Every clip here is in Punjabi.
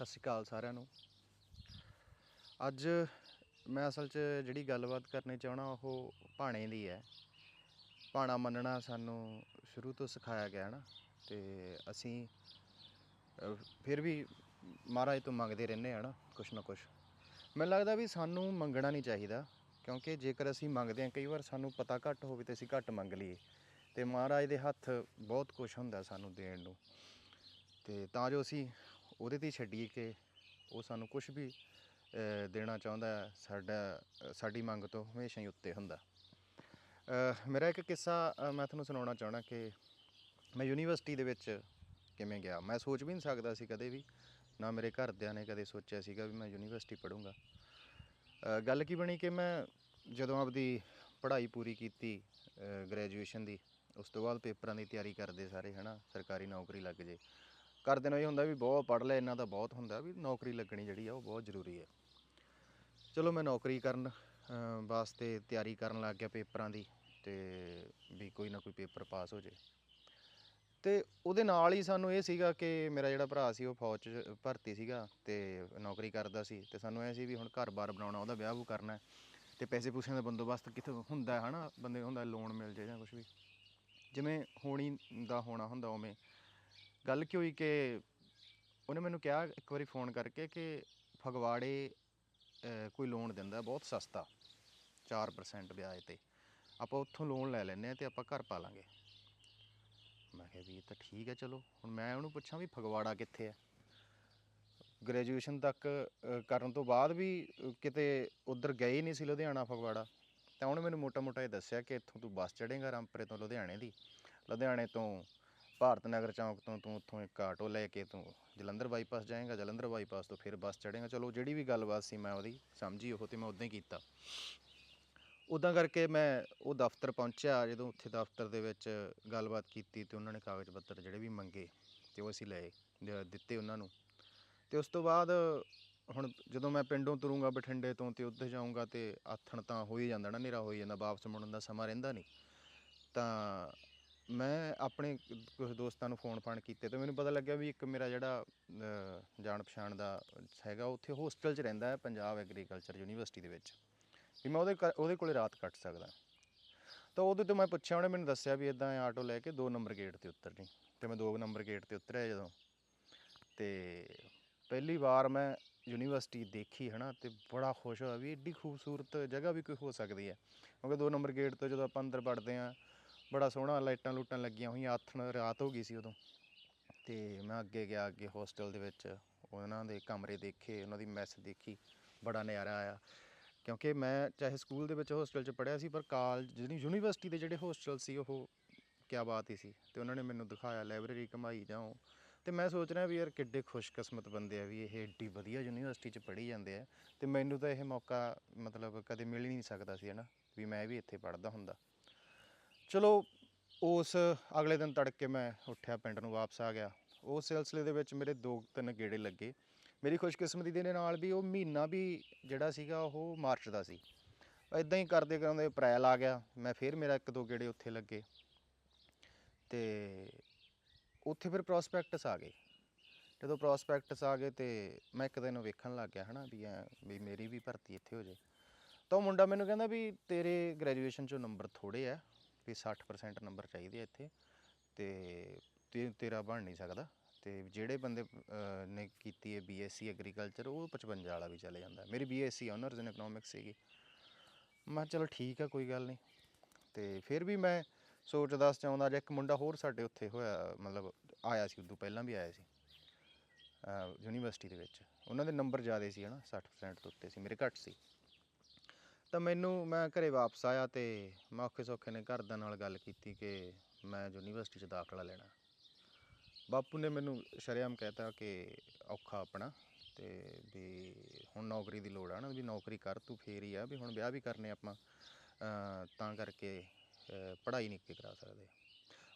ਸਤਿ ਸ਼੍ਰੀ ਅਕਾਲ ਸਾਰਿਆਂ ਨੂੰ। ਅੱਜ ਮੈਂ ਅਸਲ 'ਚ ਜਿਹੜੀ ਗੱਲਬਾਤ ਕਰਨੀ ਚਾਹਣਾ ਉਹ ਭਾਣੇ ਦੀ ਹੈ। ਭਾਣਾ ਮੰਨਣਾ ਸਾਨੂੰ ਸ਼ੁਰੂ ਤੋਂ ਸਿਖਾਇਆ ਗਿਆ ਹੈ ਨਾ, ਤੇ ਅਸੀਂ ਫਿਰ ਵੀ ਮਹਾਰਾਜ ਤੋਂ ਮੰਗਦੇ ਰਹਿੰਦੇ ਆ ਨਾ, ਕੁਛ ਨਾ ਕੁਛ। ਮੈਨੂੰ ਲੱਗਦਾ ਵੀ ਸਾਨੂੰ ਮੰਗਣਾ ਨਹੀਂ ਚਾਹੀਦਾ, ਕਿਉਂਕਿ ਜੇਕਰ ਅਸੀਂ ਮੰਗਦੇ ਹਾਂ, ਕਈ ਵਾਰ ਸਾਨੂੰ ਪਤਾ ਘੱਟ ਹੋਵੇ ਤੇ ਅਸੀਂ ਘੱਟ ਮੰਗ ਲਈਏ। ਤੇ ਮਹਾਰਾਜ ਦੇ ਹੱਥ ਬਹੁਤ ਕੁਝ ਹੁੰਦਾ ਸਾਨੂੰ ਦੇਣ ਨੂੰ। ਤੇ ਤਾਂ ਜੋ ਅਸੀਂ ਉਹਦੇ ਤੇ ਹੀ ਛੱਡੀਏ ਕਿ ਉਹ ਸਾਨੂੰ ਕੁਝ ਵੀ ਦੇਣਾ ਚਾਹੁੰਦਾ ਸਾਡਾ ਸਾਡੀ ਮੰਗ ਤੋਂ ਹਮੇਸ਼ਾ ਹੀ ਉੱਤੇ ਹੁੰਦਾ। ਮੇਰਾ ਇੱਕ ਕਿੱਸਾ ਮੈਂ ਤੁਹਾਨੂੰ ਸੁਣਾਉਣਾ ਚਾਹਣਾ ਕਿ ਮੈਂ ਯੂਨੀਵਰਸਿਟੀ ਦੇ ਵਿੱਚ ਕਿਵੇਂ ਗਿਆ। ਮੈਂ ਸੋਚ ਵੀ ਨਹੀਂ ਸਕਦਾ ਸੀ ਕਦੇ ਵੀ, ਨਾ ਮੇਰੇ ਘਰਦਿਆਂ ਨੇ ਕਦੇ ਸੋਚਿਆ ਸੀਗਾ ਵੀ ਮੈਂ ਯੂਨੀਵਰਸਿਟੀ ਪੜੂੰਗਾ ਗੱਲ ਕੀ ਬਣੀ ਕਿ ਮੈਂ ਜਦੋਂ ਆਪਦੀ ਪੜ੍ਹਾਈ ਪੂਰੀ ਕੀਤੀ ਗ੍ਰੈਜੂਏਸ਼ਨ ਦੀ, ਉਸ ਤੋਂ ਬਾਅਦ ਪੇਪਰਾਂ ਦੀ ਤਿਆਰੀ ਕਰਦੇ ਸਾਰੇ, ਹਨਾ, ਸਰਕਾਰੀ ਨੌਕਰੀ ਲੱਗ ਜੇ। ਕਰਦੇ ਨੂੰ ਇਹ ਹੁੰਦਾ ਵੀ ਬਹੁਤ ਪੜ੍ਹ ਲਿਆ ਇਹਨਾਂ ਦਾ ਬਹੁਤ ਹੁੰਦਾ ਵੀ ਨੌਕਰੀ ਲੱਗਣੀ ਜਿਹੜੀ ਆ ਉਹ ਬਹੁਤ ਜ਼ਰੂਰੀ ਹੈ ਚਲੋ ਮੈਂ ਨੌਕਰੀ ਕਰਨ ਵਾਸਤੇ ਤਿਆਰੀ ਕਰਨ ਲੱਗ ਗਿਆ ਪੇਪਰਾਂ ਦੀ ਤੇ ਵੀ ਕੋਈ ਨਾ ਕੋਈ ਪੇਪਰ ਪਾਸ ਹੋ ਜੇ। ਤੇ ਉਹਦੇ ਨਾਲ ਹੀ ਸਾਨੂੰ ਇਹ ਸੀਗਾ ਕਿ ਮੇਰਾ ਜਿਹੜਾ ਭਰਾ ਸੀ ਉਹ ਫੌਜ 'ਚ ਭਰਤੀ ਸੀਗਾ ਤੇ ਨੌਕਰੀ ਕਰਦਾ ਸੀ ਤੇ ਸਾਨੂੰ ਇਹ ਸੀ ਵੀ ਹੁਣ ਘਰ-ਬਾਰ ਬਣਾਉਣਾ, ਉਹਦਾ ਵਿਆਹ ਵੂ ਕਰਨਾ ਹੈ ਤੇ ਪੈਸੇ ਪੂਸਿਆਂ ਦਾ ਬੰਦੋਬਸਤ ਕਿੱਥੋਂ ਹੁੰਦਾ ਹੈ ਹਨਾ? ਬੰਦੇ ਹੁੰਦਾ ਲੋਨ ਮਿਲ ਜੇ ਜਾਂ ਕੁਝ ਵੀ। ਜਿਵੇਂ ਹੋਣੀ ਦਾ ਹੋਣਾ ਹੁੰਦਾ ਉਵੇਂ। ਗੱਲ ਕੀ ਹੋਈ ਕਿ ਉਹਨੇ ਮੈਨੂੰ ਕਿਹਾ ਇੱਕ ਵਾਰੀ ਫੋਨ ਕਰਕੇ ਕਿ ਫਗਵਾੜੇ ਕੋਈ ਲੋਨ ਦਿੰਦਾ ਬਹੁਤ ਸਸਤਾ 4% ਵਿਆਜ ਤੇ। ਆਪਾਂ ਉੱਥੋਂ ਲੋਨ ਲੈ ਲੈਂਦੇ ਆ ਤੇ ਆਪਾਂ ਘਰ ਪਾ ਲਾਂਗੇ ਮੈਂ ਕਿਹਾ ਵੀ ਇਹ ਤਾਂ ਠੀਕ ਹੈ, ਚਲੋ। ਹੁਣ ਮੈਂ ਉਹਨੂੰ ਪੁੱਛਾਂ ਵੀ ਫਗਵਾੜਾ ਕਿੱਥੇ ਹੈ? ਗ੍ਰੈਜੂਏਸ਼ਨ ਤੱਕ ਕਰਨ ਤੋਂ ਬਾਅਦ ਵੀ ਕਿਤੇ ਉਧਰ ਗਏ ਹੀ ਨਹੀਂ ਸੀ ਲੁਧਿਆਣਾ, ਫਗਵਾੜਾ। ਤਾਂ ਉਹਨੇ ਮੈਨੂੰ ਮੋਟਾ-ਮੋਟਾ ਇਹ ਦੱਸਿਆ ਕਿ ਇੱਥੋਂ ਤੂੰ ਬੱਸ ਚੜ੍ਹੇਂਗਾ ਰਾਮਪੁਰੇ ਤੋਂ ਲੁਧਿਆਣੇ ਦੀ। ਲੁਧਿਆਣੇ ਤੋਂ ਭਾਰਤ ਨਗਰ ਚੌਂਕ ਤੋਂ ਤੂੰ ਉੱਥੋਂ ਇੱਕ ਆਟੋ ਲੈ ਕੇ ਤੂੰ ਜਲੰਧਰ ਬਾਈਪਾਸ ਜਾਏਗਾ, ਜਲੰਧਰ ਬਾਈਪਾਸ ਤੋਂ ਫਿਰ ਬੱਸ ਚੜ੍ਹੇਂਗਾ। ਚਲੋ ਜਿਹੜੀ ਵੀ ਗੱਲਬਾਤ ਸੀ ਮੈਂ ਉਹਦੀ ਸਮਝੀ, ਉਹ ਤੇ ਮੈਂ ਉਦਾਂ ਹੀ ਕੀਤਾ। ਉਦਾਂ ਕਰਕੇ ਮੈਂ ਉਹ ਦਫ਼ਤਰ ਪਹੁੰਚਿਆ, ਜਦੋਂ ਉੱਥੇ ਦਫ਼ਤਰ ਦੇ ਵਿੱਚ ਗੱਲਬਾਤ ਕੀਤੀ ਤੇ ਉਹਨਾਂ ਨੇ ਕਾਗਜ਼ ਪੱਤਰ ਜਿਹੜੇ ਵੀ ਮੰਗੇ ਤੇ ਉਹ ਅਸੀਂ ਲਏ ਦਿੱਤੇ ਉਹਨਾਂ ਨੂੰ। ਤੇ ਉਸ ਤੋਂ ਬਾਅਦ ਹੁਣ ਜਦੋਂ ਮੈਂ ਪਿੰਡੋਂ ਤੁਰੂੰਗਾ ਬਠਿੰਡੇ ਤੋਂ ਤੇ ਉੱਥੇ ਜਾਊਂਗਾ ਤੇ ਆਥਣ ਤਾਂ ਹੋ ਹੀ ਜਾਂਦਾ ਨਾ, ਹਨੇਰਾ ਹੋ ਹੀ ਜਾਂਦਾ, ਵਾਪਸ ਮੁੜਨ ਦਾ ਸਮਾਂ ਰਹਿੰਦਾ ਨਹੀਂ। ਤਾਂ ਮੈਂ ਆਪਣੇ ਕੁਝ ਦੋਸਤਾਂ ਨੂੰ ਫੋਨ ਫਾਨ ਕੀਤੇ ਤੇ ਮੈਨੂੰ ਪਤਾ ਲੱਗਿਆ ਵੀ ਇੱਕ ਮੇਰਾ ਜਿਹੜਾ ਜਾਣ ਪਛਾਣ ਦਾ ਹੈਗਾ ਉੱਥੇ ਹੋਸਟਲ 'ਚ ਰਹਿੰਦਾ ਹੈ, ਪੰਜਾਬ ਐਗਰੀਕਲਚਰ ਯੂਨੀਵਰਸਿਟੀ ਦੇ ਵਿੱਚ। ਵੀ ਮੈਂ ਉਹਦੇ ਘਰ- ਉਹਦੇ ਕੋਲੇ ਰਾਤ ਕੱਟ ਸਕਦਾ। ਤਾਂ ਉਹਦੇ ਤੋਂ ਮੈਂ ਪੁੱਛਿਆ, ਉਹਨੇ ਮੈਨੂੰ ਦੱਸਿਆ ਵੀ ਇਦਾਂ ਆਟੋ ਲੈ ਕੇ 2 ਨੰਬਰ ਗੇਟ ਤੇ ਉਤਰਨੀ। ਤੇ ਮੈਂ 2 ਨੰਬਰ ਗੇਟ ਤੇ ਉਤਰਿਆ ਜਦੋਂ। ਤੇ ਪਹਿਲੀ ਵਾਰ ਮੈਂ ਯੂਨੀਵਰਸਿਟੀ ਦੇਖੀ, ਹਨਾ, ਤੇ ਬੜਾ ਖੁਸ਼ ਹੋਇਆ ਵੀ ਏਡੀ ਖੂਬਸੂਰਤ ਜਗ੍ਹਾ ਵੀ ਕੋਈ ਹੋ ਸਕਦੀ ਹੈ। ਕਿਉਂਕਿ 2 ਨੰਬਰ ਗੇਟ ਤੋਂ ਜਦੋਂ ਆਪਾਂ ਅੰਦਰ ਵੜਦੇ ਆ ਬੜਾ ਸੋਹਣਾ ਲਾਈਟਾਂ ਲੂਟਾਂ ਲੱਗੀਆਂ ਹੋਈਆਂ ਆਥਣ ਰਾਤ ਹੋ ਗਈ ਸੀ ਉਦੋਂ। ਤੇ ਮੈਂ ਅੱਗੇ ਗਿਆ, ਅੱਗੇ ਹੋਸਟਲ ਦੇ ਵਿੱਚ। ਉਹਨਾਂ ਦੇ ਕਮਰੇ ਦੇਖੇ, ਉਹਨਾਂ ਦੀ ਮੈਸ ਦੇਖੀ, ਬੜਾ ਨਜ਼ਾਰਾ ਆਇਆ। ਕਿਉਂਕਿ ਮੈਂ ਚਾਹੇ ਸਕੂਲ ਦੇ ਵਿੱਚ ਹੋਸਟਲ 'ਚ ਪੜ੍ਹਿਆ ਸੀ, ਪਰ ਕਾਲਜ ਜਿਹੜੀ ਯੂਨੀਵਰਸਿਟੀ ਦੇ ਜਿਹੜੇ ਹੋਸਟਲ ਸੀ, ਉਹ ਕਿਆ ਬਾਤ ਹੀ ਸੀ। ਤੇ ਉਹਨਾਂ ਨੇ ਮੈਨੂੰ ਦਿਖਾਇਆ ਲਾਇਬ੍ਰੇਰੀ ਘਮਾਈ ਜਾਓ। ਤੇ ਮੈਂ ਸੋਚ ਰਿਹਾ ਵੀ ਯਾਰ ਕਿੱਡੇ ਖੁਸ਼ਕਿਸਮਤ ਬੰਦੇ ਆ ਵੀ ਇਹ ਏਡੀ ਵਧੀਆ ਯੂਨੀਵਰਸਿਟੀ 'ਚ ਪੜ੍ਹੀ ਜਾਂਦੇ ਆ। ਤੇ ਮੈਨੂੰ ਤਾਂ ਇਹ ਮੌਕਾ ਮਤਲਬ ਕਦੇ ਮਿਲ ਹੀ ਨਹੀਂ ਸਕਦਾ ਸੀ, ਹਨਾ? ਵੀ ਮੈਂ ਵੀ ਇੱਥੇ ਪੜ੍ਹਦਾ ਹੁੰਦਾ। ਚਲੋ, ਉਸ ਅਗਲੇ ਦਿਨ ਤੜਕੇ ਮੈਂ ਉੱਠਿਆ, ਪਿੰਡ ਨੂੰ ਵਾਪਸ ਆ ਗਿਆ। ਉਸ ਸਿਲਸਿਲੇ ਦੇ ਵਿੱਚ ਮੇਰੇ ਦੋ ਤਿੰਨ ਗੇੜੇ ਲੱਗੇ। ਮੇਰੀ ਖੁਸ਼ਕਿਸਮਤੀ ਦੇ ਨਾਲ ਵੀ ਉਹ ਮਹੀਨਾ ਵੀ ਜਿਹੜਾ ਸੀਗਾ, ਉਹ ਮਾਰਚ ਦਾ ਸੀ। ਇਦਾਂ ਹੀ ਕਰਦੇ ਕਰਦੇ ਅਪ੍ਰੈਲ ਆ ਗਿਆ। ਮੈਂ ਫਿਰ ਮੇਰਾ ਇੱਕ ਦੋ ਗੇੜੇ ਉੱਥੇ ਲੱਗੇ। ਤੇ ਉੱਥੇ ਫਿਰ ਪ੍ਰੋਸਪੈਕਟਸ ਆ ਗਏ। ਜਦੋਂ ਪ੍ਰੋਸਪੈਕਟਸ ਆ ਗਏ ਤੇ ਮੈਂ ਇੱਕ ਦਿਨ ਵੇਖਣ ਲੱਗ ਗਿਆ, ਹਨਾ, ਵੀ ਐ ਵੀ ਮੇਰੀ ਵੀ ਭਰਤੀ ਇੱਥੇ ਹੋ ਜੇ। ਤਾਂ ਉਹ ਮੁੰਡਾ ਮੈਨੂੰ ਕਹਿੰਦਾ ਵੀ ਤੇਰੇ ਗ੍ਰੈਜੂਏਸ਼ਨ ਚੋਂ ਨੰਬਰ ਥੋੜੇ ਆ। ਵੀ 60% ਨੰਬਰ ਚਾਹੀਦੇ ਆ ਇੱਥੇ ਤੇ ਤੇਰਾ ਬਣ ਨਹੀਂ ਸਕਦਾ। ਤੇ ਜਿਹੜੇ ਬੰਦੇ ਅਹ, ਨੇ ਕੀਤੀ ਹੈ ਬੀਐਸਸੀ ਐਗਰੀਕਲਚਰ ਉਹ 55 ਵਾਲਾ ਵੀ ਚਲੇ ਜਾਂਦਾ। ਮੇਰੀ ਬੀਐਸਸੀ ਆਨਰਸ ਇਨ ਇਕਨੋਮਿਕਸ ਸੀਗੀ। ਮੈਂ ਕਿਹਾ ਚਲੋ ਠੀਕ ਆ ਕੋਈ ਗੱਲ ਨਹੀਂ। ਤੇ ਫਿਰ ਵੀ ਮੈਂ ਸੋਚਦਾ ਚਾਹੁੰਦਾ ਜੇ ਇੱਕ ਮੁੰਡਾ ਹੋਰ ਸਾਡੇ ਉੱਥੇ ਹੋਇਆ ਮਤਲਬ ਆਇਆ ਸੀ ਉਦੋਂ ਪਹਿਲਾਂ ਵੀ ਆਇਆ ਸੀ ਯੂਨੀਵਰਸਿਟੀ ਦੇ ਵਿੱਚ। ਉਹਨਾਂ ਦੇ ਨੰਬਰ ਜ਼ਿਆਦਾ ਸੀ ਹਨਾ 60% ਤੋਂ ਉੱਤੇ ਸੀ ਮੇਰੇ ਘੱਟ ਸੀ। ਤਾਂ ਮੈਨੂੰ, ਮੈਂ ਘਰੇ ਵਾਪਸ ਆਇਆ ਤੇ ਮੈਂ ਔਖੇ ਸੌਖੇ ਨੇ ਘਰਦਿਆਂ ਨਾਲ ਗੱਲ ਕੀਤੀ ਕਿ ਮੈਂ ਯੂਨੀਵਰਸਿਟੀ 'ਚ ਦਾਖਲਾ ਲੈਣਾ। ਬਾਪੂ ਨੇ ਮੈਨੂੰ ਸ਼ਰੇਆਮ ਕਹਿਤਾ ਕਿ ਔਖਾ ਆਪਣਾ ਤੇ ਵੀ ਹੁਣ ਨੌਕਰੀ ਦੀ ਲੋੜ ਆ ਨਾ, ਵੀ ਨੌਕਰੀ ਕਰ ਤੂੰ ਫੇਰ ਹੀ ਆ, ਵੀ ਹੁਣ ਵਿਆਹ ਵੀ ਕਰਨੇ ਆਪਾਂ ਤਾਂ ਕਰਕੇ ਪੜ੍ਹਾਈ ਨਹੀਂ ਅੱਗੇ ਕਰਾ ਸਕਦੇ।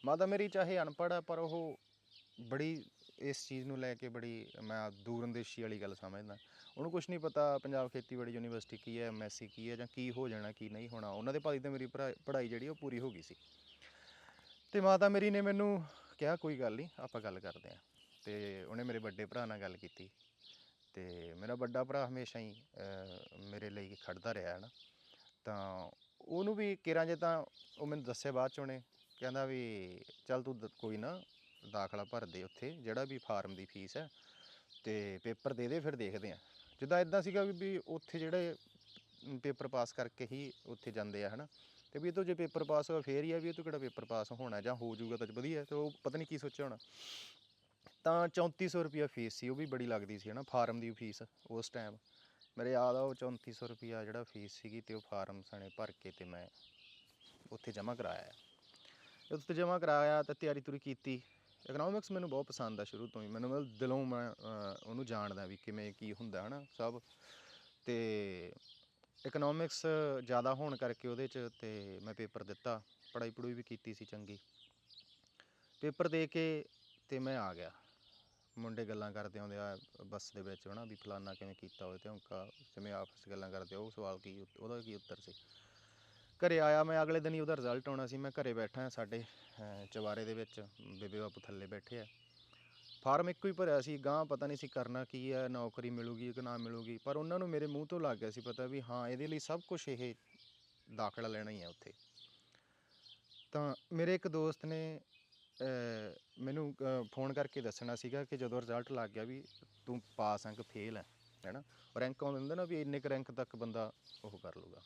ਮਾਤਾ ਮੇਰੀ ਚਾਹੇ ਅਨਪੜ੍ਹ ਆ, ਪਰ ਉਹ ਬੜੀ ਇਸ ਚੀਜ਼ ਨੂੰ ਲੈ ਕੇ ਬੜੀ ਮੈਂ ਦੂਰਅੰਦੇਸ਼ੀ ਵਾਲੀ ਗੱਲ ਸਮਝਦਾ। ਉਹਨੂੰ ਕੁਝ ਨਹੀਂ ਪਤਾ ਪੰਜਾਬ ਖੇਤੀਬਾੜੀ ਯੂਨੀਵਰਸਿਟੀ ਕੀ ਹੈ ਐਮਐਸਸੀ ਕੀ ਹੈ ਜਾਂ ਕੀ ਹੋ ਜਾਣਾ, ਕੀ ਨਹੀਂ ਹੋਣਾ। ਉਹਨਾਂ ਦੇ ਭਾਈ ਤੇ ਮੇਰੀ ਪੜ੍ਹਾ- ਪੜ੍ਹਾਈ ਜਿਹੜੀ ਉਹ ਪੂਰੀ ਹੋ ਗਈ ਸੀ। ਤੇ ਮਾਤਾ ਮੇਰੀ ਨੇ ਮੈਨੂੰ ਕਿਹਾ, ਕੋਈ ਗੱਲ ਨਹੀਂ, ਆਪਾਂ ਗੱਲ ਕਰਦੇ ਆਂ ਤੇ ਉਹਨੇ ਮੇਰੇ ਵੱਡੇ ਭਰਾ ਨਾਲ ਗੱਲ ਕੀਤੀ। ਤੇ ਮੇਰਾ ਵੱਡਾ ਭਰਾ ਹਮੇਸ਼ਾ ਹੀ ਮੇਰੇ ਲਈ ਖੜਦਾ ਰਿਹਾ ਹੈ ਨਾ ਤਾਂ ਉਹਨੂੰ ਵੀ ਕਿਰਾਂ ਜੇ ਤਾਂ ਉਹ ਮੈਨੂੰ ਦੱਸਿਆ ਬਾਅਦ ਚ ਉਹਨੇ, ਕਹਿੰਦਾ ਵੀ ਚੱਲ ਤੂੰ ਦ- ਕੋਈ ਨਾ, ਦਾਖਲਾ ਭਰ ਦੇ ਉੱਥੇ, ਜਿਹੜਾ ਵੀ ਫਾਰਮ ਦੀ ਫੀਸ ਹੈ, ਤੇ ਪੇਪਰ ਦੇ ਦੇ, ਫਿਰ ਦੇਖਦੇ ਆ ਜਿੱਦਾਂ ਇਦਾਂ ਸੀਗਾ ਵੀ ਉੱਥੇ ਜਿਹੜੇ ਪੇਪਰ ਪਾਸ ਕਰਕੇ ਹੀ ਉੱਥੇ ਜਾਂਦੇ ਆ, ਹਨਾ। ਤੇ ਵੀ ਇਹ ਤੋਂ ਜੇ ਪੇਪਰ ਪਾਸ ਹੋਇਆ, ਫੇਰ ਹੀ ਆ ਵੀ ਇਹ ਤੋਂ ਕਿਹੜਾ ਪੇਪਰ ਪਾਸ ਹੋਣਾ, ਜਾਂ ਹੋ ਜਾਊਗਾ ਤਾਂ ਵਧੀਆ, ਤੇ ਉਹ ਪਤਾ ਨਹੀਂ ਕੀ ਸੋਚਿਆ ਹੋਣਾ। ਤਾਂ 3400 ਰੁਪਿਆ ਫੀਸ ਸੀ, ਉਹ ਵੀ ਬੜੀ ਲੱਗਦੀ ਸੀ, ਹਨਾ, ਫਾਰਮ ਦੀ ਫੀਸ ਉਸ ਟਾਈਮ ਮੇਰੇ ਯਾਦ ਆ ਉਹ 3400 ਰੁਪਿਆ ਜਿਹੜਾ ਫੀਸ ਸੀਗੀ ਤੇ ਉਹ ਫਾਰਮ ਸਣੇ ਭਰ ਕੇ ਤੇ ਮੈਂ ਉੱਥੇ ਜਮ੍ਹਾਂ ਕਰਾਇਆ। ਉੱਥੇ ਜਮ੍ਹਾਂ ਕਰਾਇਆ ਤੇ ਤਿਆਰੀ ਤੁਰੀ ਕੀਤੀ। ਇਕਨੋਮਿਕਸ ਮੈਨੂੰ ਬਹੁਤ ਪਸੰਦ ਆ ਸ਼ੁਰੂ ਤੋਂ ਹੀ। ਮੈਨੂੰ ਮਤਲਬ ਦਿਲੋਂ ਮੈਂ ਉਹਨੂੰ ਜਾਣਦਾ ਵੀ ਕਿਵੇਂ ਕੀ ਹੁੰਦਾ, ਹਨਾ, ਸਭ। ਤੇ ਇਕਨੋਮਿਕਸ ਜ਼ਿਆਦਾ ਹੋਣ ਕਰਕੇ ਉਹਦੇ ਚ ਤੇ ਮੈਂ ਪੇਪਰ ਦਿੱਤਾ। ਪੜ੍ਹਾਈ ਪੜੂਈ ਵੀ ਕੀਤੀ ਸੀ ਚੰਗੀ। ਪੇਪਰ ਦੇ ਕੇ ਤੇ ਮੈਂ ਆ ਗਿਆ। ਮੁੰਡੇ ਗੱਲਾਂ ਕਰਦੇ ਆਉਂਦੇ ਆ ਬੱਸ ਦੇ ਵਿੱਚ, ਹਨਾ, ਵੀ ਫਲਾਨਾ ਕਿਵੇਂ ਕੀਤਾ ਹੋਵੇ ਤੇ ਹਮਕਾ ਜਿਵੇਂ ਆਪਸ 'ਚ ਗੱਲਾਂ ਕਰਦੇ ਉਹ ਸਵਾਲ ਕੀ ਉੱਤ- ਉਹਦਾ ਕੀ ਉੱਤਰ ਸੀ? ਘਰੇ ਆਇਆ ਮੈਂ ਅਗਲੇ ਦਿਨ ਹੀ ਉਹਦਾ ਰਿਜ਼ਲਟ ਆਉਣਾ ਸੀ। ਮੈਂ ਘਰੇ ਬੈਠਾ ਸਾਡੇ ਅਹ, ਚੁਬਾਰੇ ਦੇ ਵਿੱਚ ਬੇਬੇ ਬਾਪੂ ਥੱਲੇ ਬੈਠੇ ਆ। ਫਾਰਮ ਇੱਕੋ ਹੀ ਭਰਿਆ ਸੀ ਗਾਂ ਪਤਾ ਨਹੀਂ ਸੀ ਕਰਨਾ ਕੀ ਹੈ ਨੌਕਰੀ ਮਿਲੂਗੀ ਕਿ ਨਾ ਮਿਲੂਗੀ। ਪਰ ਉਹਨਾਂ ਨੂੰ ਮੇਰੇ ਮੂੰਹ ਤੋਂ ਲੱਗ ਗਿਆ ਸੀ ਪਤਾ ਵੀ ਹਾਂ ਇਹਦੇ ਲਈ ਸਭ ਕੁਝ ਇਹ ਦਾਖਲਾ ਲੈਣਾ ਹੀ ਹੈ ਉੱਥੇ। ਤਾਂ ਮੇਰੇ ਇੱਕ ਦੋਸਤ ਨੇ ਅਹ, ਮੈਨੂੰ ਫੋਨ ਕਰਕੇ ਦੱਸਣਾ ਸੀਗਾ ਕਿ ਜਦੋਂ ਰਿਜ਼ਲਟ ਲੱਗ ਗਿਆ ਵੀ ਤੂੰ ਪਾਸ ਆਂ ਕਿ ਫੇਲ ਹੈ ਹੈਨਾ ਰੈਂਕ ਆਉਂਦਾ ਹੁੰਦਾ ਨਾ ਵੀ ਇੰਨੇ ਕੁ ਰੈਂਕ ਤੱਕ ਬੰਦਾ ਉਹ ਕਰ ਲੂਗਾ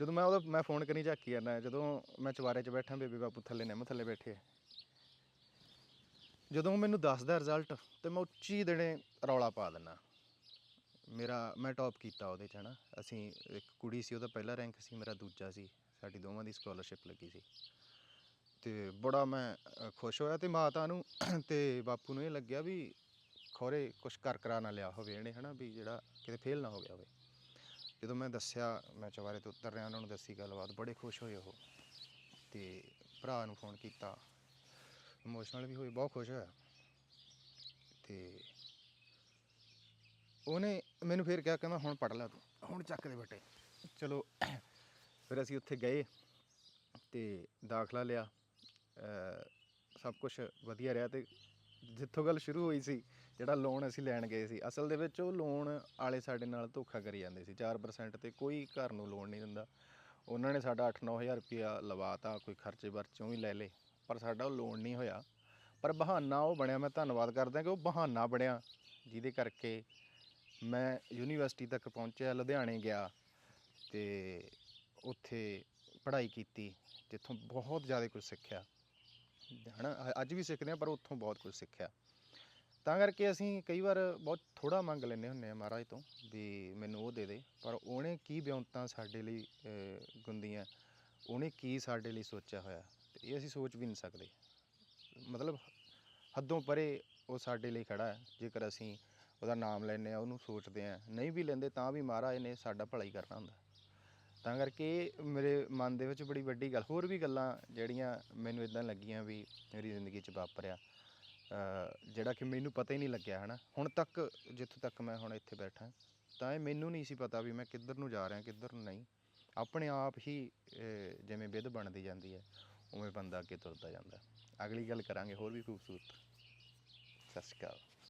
ਜਦੋਂ ਮੈਂ ਉਹਦਾ, ਮੈਂ ਫੋਨ ਕਰੀ ਝਾਕੀ ਜਾਂਦਾ, ਜਦੋਂ ਮੈਂ ਚਵਾਰੇ 'ਚ ਬੈਠਾ, ਬੇਬੀ ਬਾਪੂ ਥੱਲੇ ਨਿੰਮ ਥੱਲੇ ਬੈਠੇ। ਆ। ਜਦੋਂ ਉਹ ਮੈਨੂੰ ਦੱਸਦਾ ਰਿਜ਼ਲਟ ਤੇ ਮੈਂ ਉੱਚੀ ਦੇਣੇ ਰੌਲਾ ਪਾ ਦਿੰਦਾ ਮੇਰਾ, ਮੈਂ ਟੌਪ ਕੀਤਾ ਉਹਦੇ 'ਚ, ਹਨਾ। ਅਸੀਂ ਇੱਕ ਕੁੜੀ ਸੀ, ਉਹਦਾ ਪਹਿਲਾ ਰੈਂਕ ਸੀ, ਮੇਰਾ ਦੂਜਾ ਸੀ, ਸਾਡੀ ਦੋਵਾਂ ਦੀ ਸਕਾਲਰਸ਼ਿਪ ਲੱਗੀ ਸੀ। ਤੇ ਬੜਾ ਮੈਂ ਖੁਸ਼ ਹੋਇਆ, ਤੇ ਮਾਤਾ ਨੂੰ ਤੇ ਬਾਪੂ ਨੂੰ ਇਹ ਲੱਗਿਆ ਵੀ ਖੋਰੇ ਕੁਛ ਕਰ ਕਰਾ ਨਾ ਲਿਆ ਹੋਵੇ ਇਹਨੇ, ਹਨਾ, ਵੀ ਜਿਹੜਾ ਕਿਤੇ ਫੇਲ ਨਾ ਹੋ ਗਿਆ ਹੋਵੇ। ਜਦੋਂ ਮੈਂ ਦੱਸਿਆ, ਮੈਂ ਚਵਾਰੇ ਤੋਂ ਉਤਰ ਰਿਹਾ, ਉਹਨਾਂ ਨੂੰ ਦੱਸੀ ਗੱਲਬਾਤ, ਬੜੇ ਖੁਸ਼ ਹੋਏ ਉਹ। ਤੇ ਭਰਾ ਨੂੰ ਫੋਨ ਕੀਤਾ। ਇਮੋਸ਼ਨਲ ਵੀ ਹੋਏ, ਬਹੁਤ ਖੁਸ਼ ਹੋਇਆ। ਤੇ ਉਹਨੇ ਮੈਨੂੰ ਫਿਰ ਕਿਹਾ, ਕਹਿੰਦਾ ਹੁਣ ਪੜ ਲੈ ਤੂੰ, ਹੁਣ ਚੱਕ ਦੇ ਬੇਟੇ। ਚਲੋ, ਫਿਰ ਅਸੀਂ ਉੱਥੇ ਗਏ ਤੇ ਦਾਖਲਾ ਲਿਆ। ਸਭ ਕੁਝ ਵਧੀਆ ਰਿਹਾ ਤੇ ਜਿੱਥੋਂ ਗੱਲ ਸ਼ੁਰੂ ਹੋਈ ਸੀ ਜਿਹੜਾ ਲੋਨ ਅਸੀਂ ਲੈਣ ਗਏ ਸੀ, ਅਸਲ ਦੇ ਵਿੱਚ ਉਹ ਲੋਨ ਵਾਲੇ ਸਾਡੇ ਨਾਲ ਧੋਖਾ ਕਰੀ ਜਾਂਦੇ ਸੀ। 4% ਤੇ ਕੋਈ ਘਰ ਨੂੰ ਲੋਨ ਨਹੀਂ ਦਿੰਦਾ। ਉਹਨਾਂ ਨੇ ਸਾਡਾ 8-9000 ਰੁਪਇਆ ਲਵਾਤਾ ਕੋਈ ਖਰਚੇ ਵਰਚੋਂ ਵੀ ਲੈ ਲੇ ਪਰ ਸਾਡਾ ਉਹ ਲੋਨ ਨਹੀਂ ਹੋਇਆ। ਪਰ ਬਹਾਨਾ ਉਹ ਬਣਿਆ, ਮੈਂ ਧੰਨਵਾਦ ਕਰਦਾ ਕਿ ਉਹ ਬਹਾਨਾ ਬਣਿਆ। ਜਿਹਦੇ ਕਰਕੇ ਮੈਂ ਯੂਨੀਵਰਸਿਟੀ ਤੱਕ ਪਹੁੰਚਿਆ, ਲੁਧਿਆਣੇ ਗਿਆ ਤੇ ਉੱਥੇ ਪੜ੍ਹਾਈ ਕੀਤੀ, ਜਿੱਥੋਂ ਬਹੁਤ ਜ਼ਿਆਦਾ ਕੁਝ ਸਿੱਖਿਆ। ਹਨਾ, ਅ- ਅੱਜ ਵੀ ਸਿੱਖਦੇ ਹਾਂ, ਪਰ ਉੱਥੋਂ ਬਹੁਤ ਕੁਝ ਸਿੱਖਿਆ। ਤਾਂ ਕਰਕੇ ਅਸੀਂ ਕਈ ਵਾਰ ਬਹੁਤ ਥੋੜਾ ਮੰਗ ਲੈਂਦੇ ਹੁੰਦੇ ਆ ਮਹਾਰਾਜ ਤੋਂ ਵੀ ਮੈਨੂੰ ਉਹ ਦੇ ਦੇ, ਪਰ ਉਹਨੇ ਕੀ ਬਿਉਂਤਾਂ ਸਾਡੇ ਲਈ ਗੁੰਦੀਆਂ, ਉਹਨੇ ਕੀ ਸਾਡੇ ਲਈ ਸੋਚਿਆ ਹੋਇਆ, ਤੇ ਇਹ ਅਸੀਂ ਸੋਚ ਵੀ ਨਹੀਂ ਸਕਦੇ। ਮਤਲਬ ਹੱਦੋਂ ਪਰੇ ਉਹ ਸਾਡੇ ਲਈ ਖੜਾ ਹੈ, ਜੇਕਰ ਅਸੀਂ ਉਹਦਾ ਨਾਮ ਲੈਂਦੇ ਆ ਉਹਨੂੰ ਸੋਚਦੇ ਆ ਨਹੀਂ ਵੀ ਲੈਂਦੇ ਤਾਂ ਵੀ ਮਹਾਰਾਜ ਨੇ ਸਾਡਾ ਭਲਾ ਹੀ ਕਰਨਾ ਹੁੰਦਾ। ਤਾਂ ਕਰਕੇ ਇਹ ਮੇਰੇ ਮਨ ਦੇ ਵਿੱਚ ਬੜੀ ਵੱਡੀ ਗੱਲ, ਹੋਰ ਵੀ ਗੱਲਾਂ ਜਿਹੜੀਆਂ ਮੈਨੂੰ ਇਦਾਂ ਲੱਗੀਆਂ ਵੀ ਮੇਰੀ ਜ਼ਿੰਦਗੀ 'ਚ ਵਾਪਰਿਆ ਜਿਹੜਾ ਕਿ ਮੈਨੂੰ ਪਤਾ ਹੀ ਨਹੀਂ ਲੱਗਿਆ ਹੈ ਨਾ ਹੁਣ ਤੱਕ, ਜਿੱਥੋਂ ਤੱਕ ਮੈਂ ਹੁਣ ਇੱਥੇ ਬੈਠਾ, ਤਾਂ ਇਹ ਮੈਨੂੰ ਨਹੀਂ ਸੀ ਪਤਾ ਵੀ ਮੈਂ ਕਿੱਧਰ ਨੂੰ ਜਾ ਰਿਹਾ, ਕਿੱਧਰ ਨੂੰ ਨਹੀਂ। ਆਪਣੇ ਆਪ ਹੀ ਜਿਵੇਂ ਵਿਧ ਬਣਦੀ ਜਾਂਦੀ ਹੈ, ਉਵੇਂ ਬੰਦਾ ਅੱਗੇ ਤੁਰਦਾ ਜਾਂਦਾ। ਅਗਲੀ ਗੱਲ ਕਰਾਂਗੇ ਹੋਰ ਵੀ ਖੂਬਸੂਰਤ। ਸਤਿ ਸ਼੍ਰੀ ਅਕਾਲ।